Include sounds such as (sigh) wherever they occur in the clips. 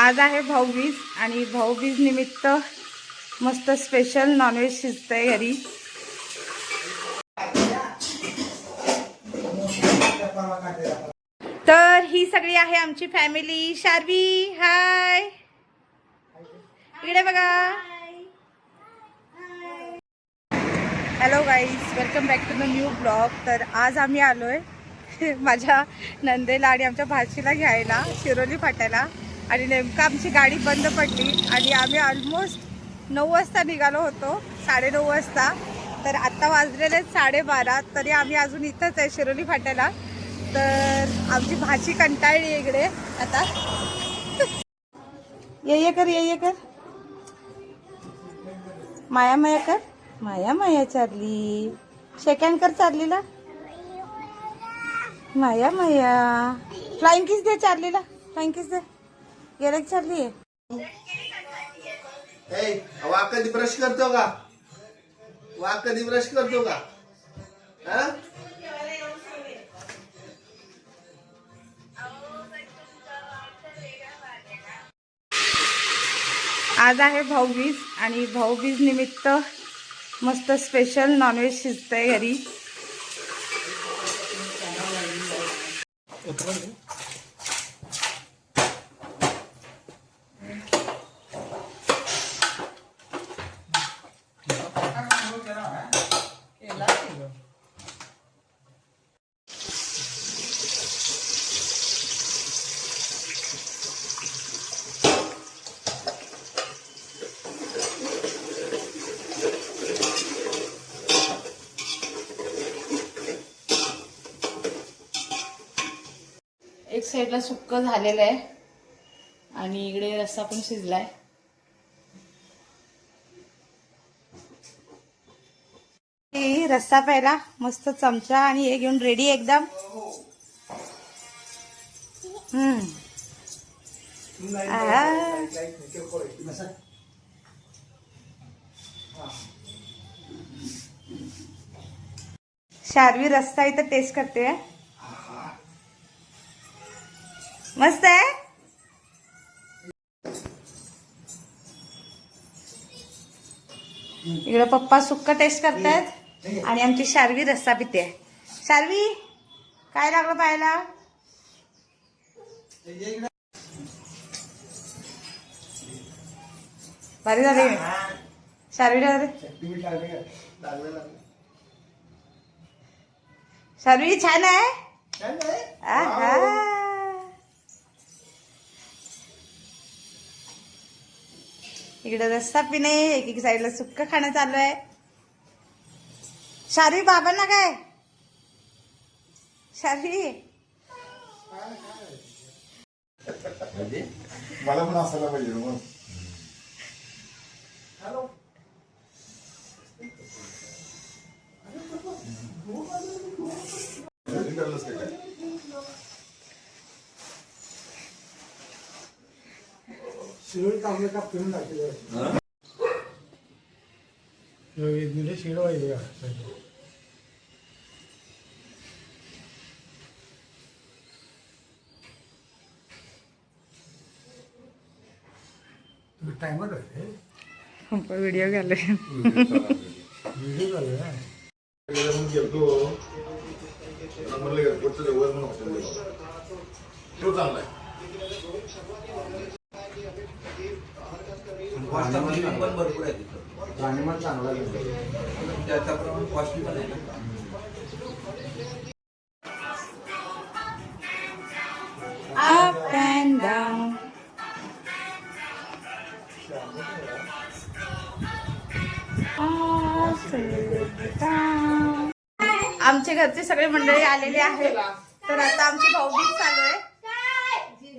आज आहे भाऊबीज आणि भाऊबीज निमित्त मस्त स्पेशल नॉनव्हेज शिजतंय घरी. तर ही सगळी आहे आमची फॅमिली शार्वी हाय इकडे बघा. Hello guys welcome back to the new blog तर आज आम्ही आलोय (laughs) माझ्या नंदेला आणि आमच्या भाचीला घ्यायला शिरोली फाट्याला. आणि नेमकं आमची गाडी बंद पडली आणि आम्ही ऑलमोस्ट नऊ वाजता निघालो होतो साडेनऊ वाजता. तर आत्ता वाजलेले आहेत साडेबारा तरी आम्ही अजून इथंच आहे शिरोली फाट्याला. तर आमची भाची कंटाळली इकडे. आता ये ये कर ये ये कर. माया माया कर. माया माया चालली. सेकंड कर चाललीला. माया माया. फ्लाइंग किस दे चाललीला. फ्लाइंग किस दे. गेले चालली? आहे ए वाक कधी ब्रश करतो का? वाक कधी ब्रश करतो का? हा? आज आहे भाऊबीज आणि भाऊबीज निमित्त मस्त स्पेशल नॉनव्हेज शिजतंय घरी. साईडला सुक्क झालेलं आहे. आणि इकडे रस्सा पण शिजलाय. रस्सा प्यायला मस्त चमचा आणि हे घेऊन रेडी एकदम. शारवी रस्ता रस्सा इथं टेस्ट करते. मस्त आहे? इकडे पप्पा सुक्क टेस्ट करतायत. आणि आमची शार्वी रस्सा पिते शार्वी काय लागलं पाहायला? भारी झाले. शार्वी शार्वी छान आहे. इकडे रस्सा पिणे एक एक साईडला सुक्क खाणं चालू आहे. शारी बाबांना काय? शारी मला पण असायला पाहिजे शिरोळी कांबळे का फिरून दाखवले दिले शिरो आहे तुम्ही टायमर आहे व्हिडिओ घाले व्हिडिओ झाले ना गेल्या मग गेलतो त्याला म्हणलं एअरपोर्टचं जवळ म्हणून हॉटेल गेलो. तो चांगला आहे कॉस्टमध्ये पण भरपूर आहे तिथं. राणीमान चांगला गेला त्याच्याप्रमाणे कॉस्टली पण आहे ना. Up and down. Up and down. आमच्या घरचे सगळे मंडळी आलेले आहेत. तर आता आमची भाऊबीज चालू आहे ये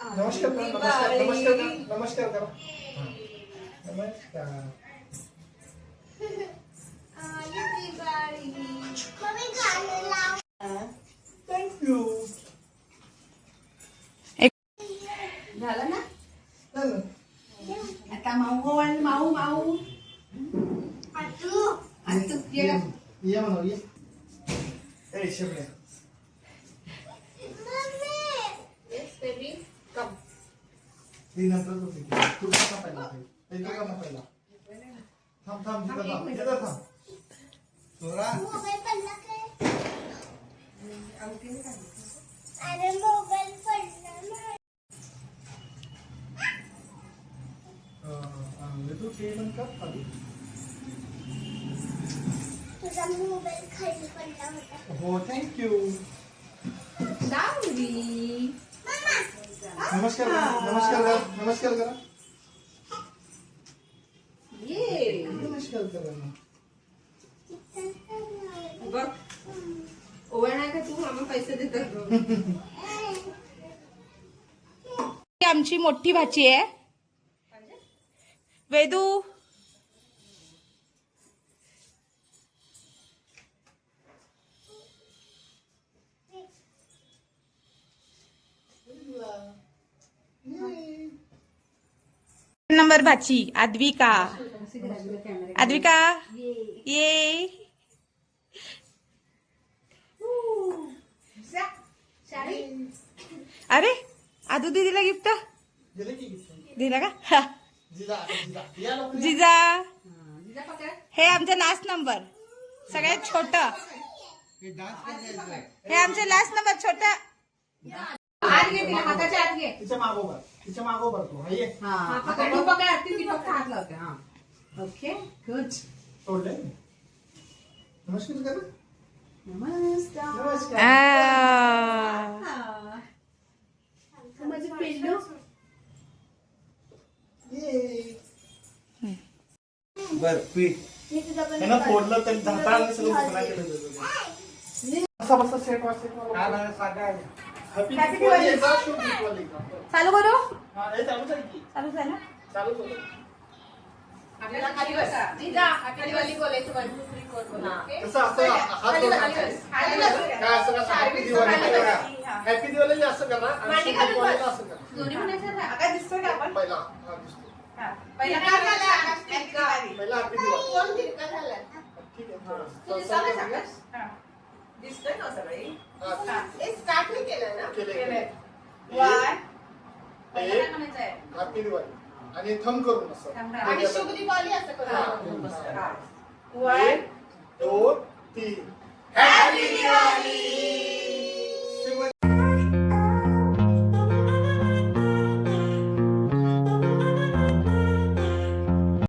नमस्कार करा नमस्कार नमस्कार करा नमस्कार करा नमस्कार. थँक्यू झालं ना? झालं. आता माऊ गोवाल माऊ. माऊ आणि तू ये. ये म्हणा ये. ती नंतर होती तू का पहिला ए, तू का पहिला थांब थांब तिथं थांब तिथं थांब सोरा अरे मोबाईल पडला ना अं, तू ते पण कर खाली तुझा मोबाईल खाली पडला होता हो थँक्यू सावली. नमस्कार करा नमस्कार करा नमस्कार करा. ये नमस्कार करा ना. बघ ओव्या नाही का तू? आम्हाला पैसे देतात ही आमची मोठी भाची आहे. वेदू नंबर भाची आद्विका आद्विका ये। अरे आदू दीदीला गिफ्ट दिलं का. जिजा। हे आमचा लास्ट नंबर सगळ्यात छोट. हे आमचे लास्ट नंबर छोट. हात घे तिला हाताच्या हात घे. तिच्या मागोबर तिच्या मागोबर तू हा. ये हा पकड. तू पकड. ती फक्त हात लावते हा ओके गुड. सोडले नमस्कार करा. नमस्कार. नमस्कार. माझे पिल्लू ये. बर पीठ. त्यांना फोडलं तर दाताला सगळं फुकणा केलं बसा बसा सेट वा सेट वा हॅपी Happy दिवाळी दिवाळी. एकदा शुभ दिवाळी चालू करू? चालूच आहे की? चालूच आहे ना? चालूच होतं. आपल्याला खाली बसा. जिजा खाली वाली बोलायचं वन टू थ्री फोर बोला कसं असं हात जोडून काय असं का? हॅपी दिवाळी करा. हॅपी दिवाळी असं करा. आणि शुभ दिवाळीला असं करा. दोन्ही म्हणायचं आता दिसतोय का आपण? पहिला हा दिसतो पहिला काय झालं? आकाश दिवाळी पहिला हॅपी दिवाळी कोण तिरका झाला ठीक आहे तू थोडं दिसला चालतं का का? आकाश? दिसतोय ना सगळी? हा. हे. स्टार्ट नाही केलं ना? केलंय. केलंय. हॅपी दिवाळी. आणि थम करून आणि शुभ दिवाळी असं वन दोन तीन. हॅपी दिवाळी